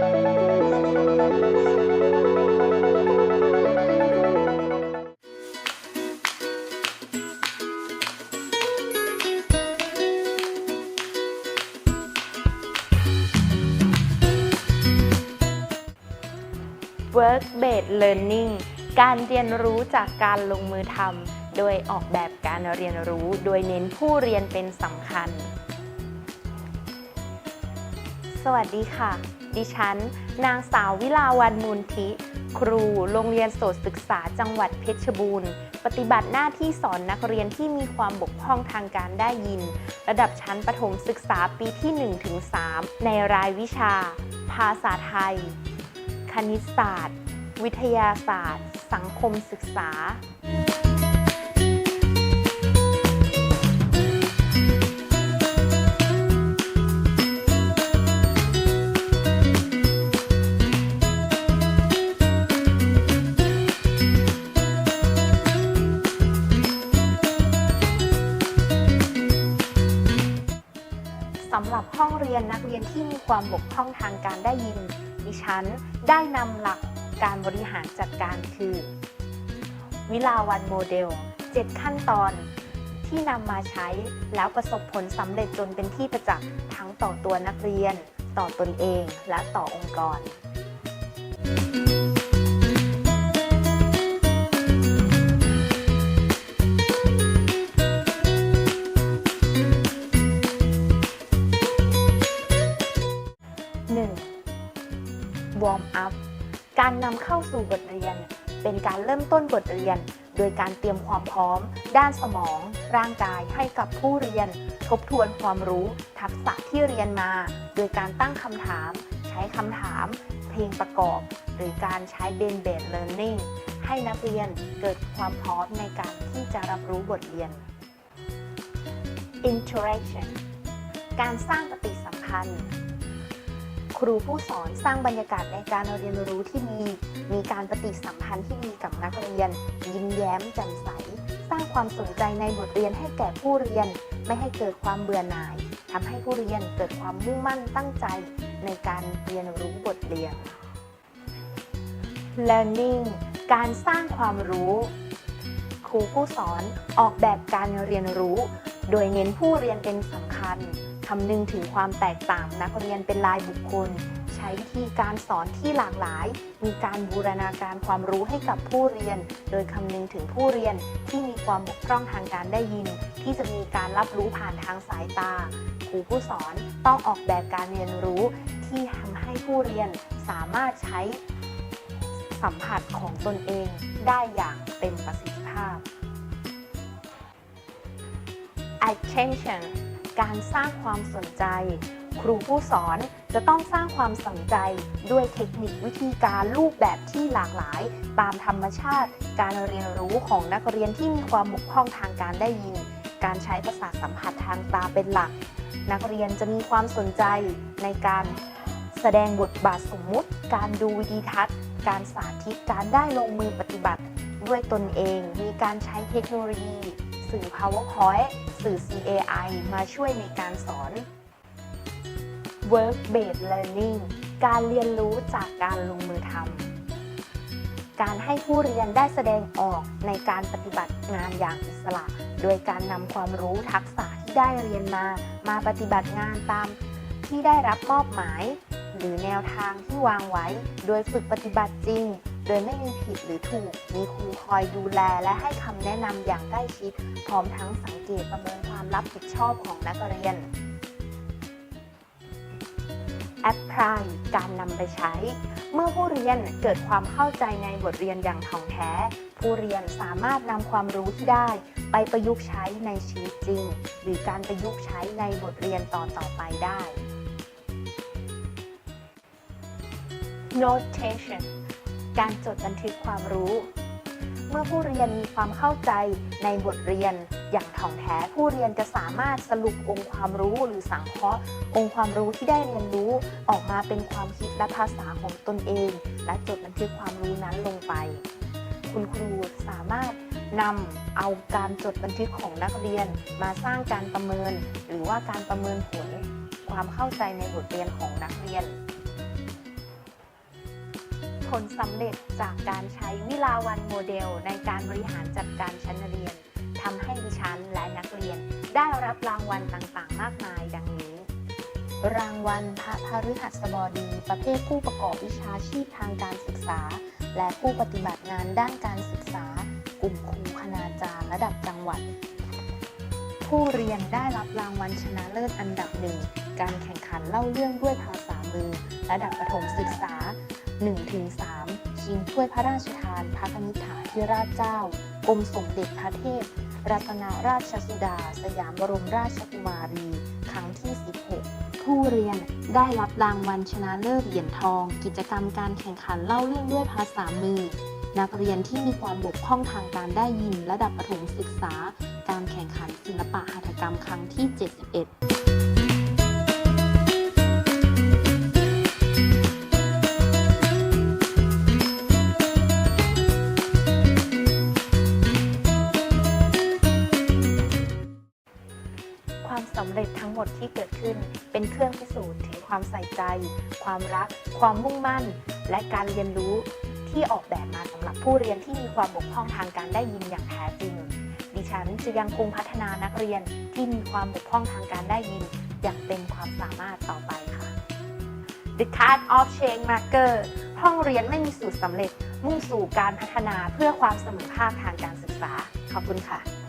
Work based learning การเรียนรู้จากการลงมือทำ โดยออกแบบการเรียนรู้ โดยเน้นผู้เรียนเป็นสำคัญ สวัสดีค่ะ ดิฉัน นางสาววิลาวันมูลทิ ครูโรงเรียนโสตศึกษาจังหวัดเพชรบูรณ์ ปฏิบัติหน้าที่สอนนักเรียนที่มีความบกพร่องทางการได้ยิน ระดับชั้นประถมศึกษาปีที่ 1-3 ในรายวิชา ภาษาไทย คณิตศาสตร์ วิทยาศาสตร์ สังคมศึกษาำหรับห้องเรียนนักเรียนที่มีความบกพร่องทางการได้ยิน ดิฉันได้นำหลักการบริหารจัดการคือ วิลาวันโมเดล 7 ขั้นตอนที่นำมาใช้แล้วประสบผลสำเร็จจนเป็นที่ประจักษ์ทั้งต่อตัวนักเรียน ต่อตนเองและต่อองค์กร 1. วอร์มอัพ การนำเข้าสู่บทเรียน เป็นการเริ่มต้นบทเรียน โดยการเตรียมความพร้อม ด้านสมอง ร่างกายให้กับผู้เรียน ทบทวนความรู้ ทักษะที่เรียนมา โดยการตั้งคำถาม ใช้คำถาม เพลงประกอบ หรือการใช้เบนเบดเล a ร์นิ่งให้นักเรียนเกิดความพร้อมในการที่จะรับรู้บทเรียน interaction การสร้างปฏิสัมพันธ์ ครูผู้สอนสร้างบรรยากาศในการเรียนรู้ที่ดีมีการปฏิสัมพันธ์ที่ดีกับนักเรียน ยิ้มแย้มแจ่มใส สร้างความสนใจในบทเรียนให้แก่ผู้เรียน ไม่ให้เกิดความเบื่อหน่ายทำให้ผู้เรียนเกิดความมุ่งมั่นตั้งใจในการเรียนรู้บทเรียน learning การสร้างความรู้ ครูผู้สอนออกแบบการเรียนรู้ โดยเน้นผู้เรียนเป็นสำคัญ คำนึงถึงความแตกต่างนักเรียนเป็นรายบุคคล ใช้วิธีการสอนที่หลากหลาย มีการบูรณาการความรู้ให้กับผู้เรียน โดยคำนึงถึงผู้เรียนที่มีความบกพร่องทางการได้ยิน ที่จะมีการรับรู้ผ่านทางสายตา ครูผู้สอนต้องออกแบบการเรียนรู้ที่ทำให้ผู้เรียนสามารถใช้สัมผัสของตนเองได้อย่างเต็มประสิทธิภาพ attention การสร้างความสนใจ ครูผู้สอนจะต้องสร้างความสนใจด้วยเทคนิควิธีการรูปแบบที่หลากหลาย ตามธรรมชาติ การเรียนรู้ของนักเรียนที่มีความบกพร่องทางการได้ยิน การใช้ประสาทสัมผัสทางตาเป็นหลัก นักเรียนจะมีความสนใจในการแสดงบทบาทสมมุติ การดูวิดีทัศน์ การสาธิต การได้ลงมือปฏิบัติ ด้วยตนเอง มีการใช้เทคโนโลยี สื่อ PowerPoint สื่อ CAI มาช่วยในการสอน Work based learning การเรียนรู้จากการลงมือทำ การให้ผู้เรียนได้แสดงออกในการปฏิบัติงานอย่างอิสระ โดยการนำความรู้ทักษะที่ได้เรียนมา มาปฏิบัติงานตามที่ได้รับมอบหมาย หรือแนวทางที่วางไว้ โดยฝึกปฏิบัติจริง ดยไม่มีผิดหรือถูก มีครูคอยดูแลและให้คำแนะนำอย่างใกล้ชิด พร้อมทั้งสังเกตประเมินความรับผิดชอบของนักเรียน apply การนำไปใช้ เมื่อผู้เรียนเกิดความเข้าใจในบทเรียนอย่างถ่องแท้ ผู้เรียนสามารถนำความรู้ที่ได้ ไปประยุกต์ใช้ในชีวิตจริง หรือการประยุกต์ใช้ในบทเรียนตอนต่อไปได้ notation การจดบันทึกความรู้ เมื่อผู้เรียนมีความเข้าใจในบทเรียนอย่างถ่องแท้ ผู้เรียนจะสามารถสรุปองค์ความรู้หรือสังเคราะห์องค์ความรู้ที่ได้เรียนรู้ออกมาเป็นความคิดและภาษาของตนเอง และจดบันทึกความรู้นั้นลงไป คุณครูสามารถนำเอาการจดบันทึกของนักเรียนมาสร้างการประเมิน หรือว่าการประเมินผล ความเข้าใจในบทเรียนของนักเรียน ผลสำเร็จจากการใช้วิลาวันโมเดล ในการบริหารจัดการชั้นเรียนทำให้ดิฉันและนักเรียน ได้รับรางวัลต่างๆ มากมายดังนี้ รางวัลพระพฤหัสบดี ประเภทผู้ประกอบวิชาชีพทางการศึกษา และผู้ปฏิบัติงานด้านการศึกษา กลุ่มครูคณาจารย์ระดับจังหวัด ผู้เรียนได้รับรางวัลชนะเลิศอันดับหนึ่งการแข่งขันเล่าเรื่องด้วยภาษามือ ระดับประถมศึกษา 1-3 ชิงถ้วยพระราชทานพระนิธิธิราชเจ้ากรมสมเด็จพระเทพ รัตนราชสุดา สยามบรมราชกุมารี ครั้งที่ 16 ผู้เรียนได้รับรางวัลชนะเลิศเหรียญทอง กิจกรรมการแข่งขันเล่าเรื่องด้วยภาษามือ นักเรียนที่มีความบกพร่องทางการได้ยินระดับประถมศึกษา การแข่งขันศิลปะหัตถกรรมครั้งที่ 71 ที่เกิดขึ้น เป็นเครื่องพิสูจน์ถึงความใส่ใจ ความรัก ความมุ่งมั่น และการเรียนรู้ที่ออกแบบมาสำหรับผู้เรียนที่มีความบกพร่องทางการได้ยินอย่างแท้จริง ดิฉันจะยังคงพัฒนานักเรียนที่มีความบกพร่องทางการได้ยิน อย่างเต็มความสามารถต่อไปค่ะ The Card of Change Marker ห้องเรียนไม่มีสูตรสำเร็จมุ่งสู่การพัฒนาเพื่อความเสมอภาคทางการศึกษา ขอบคุณค่ะ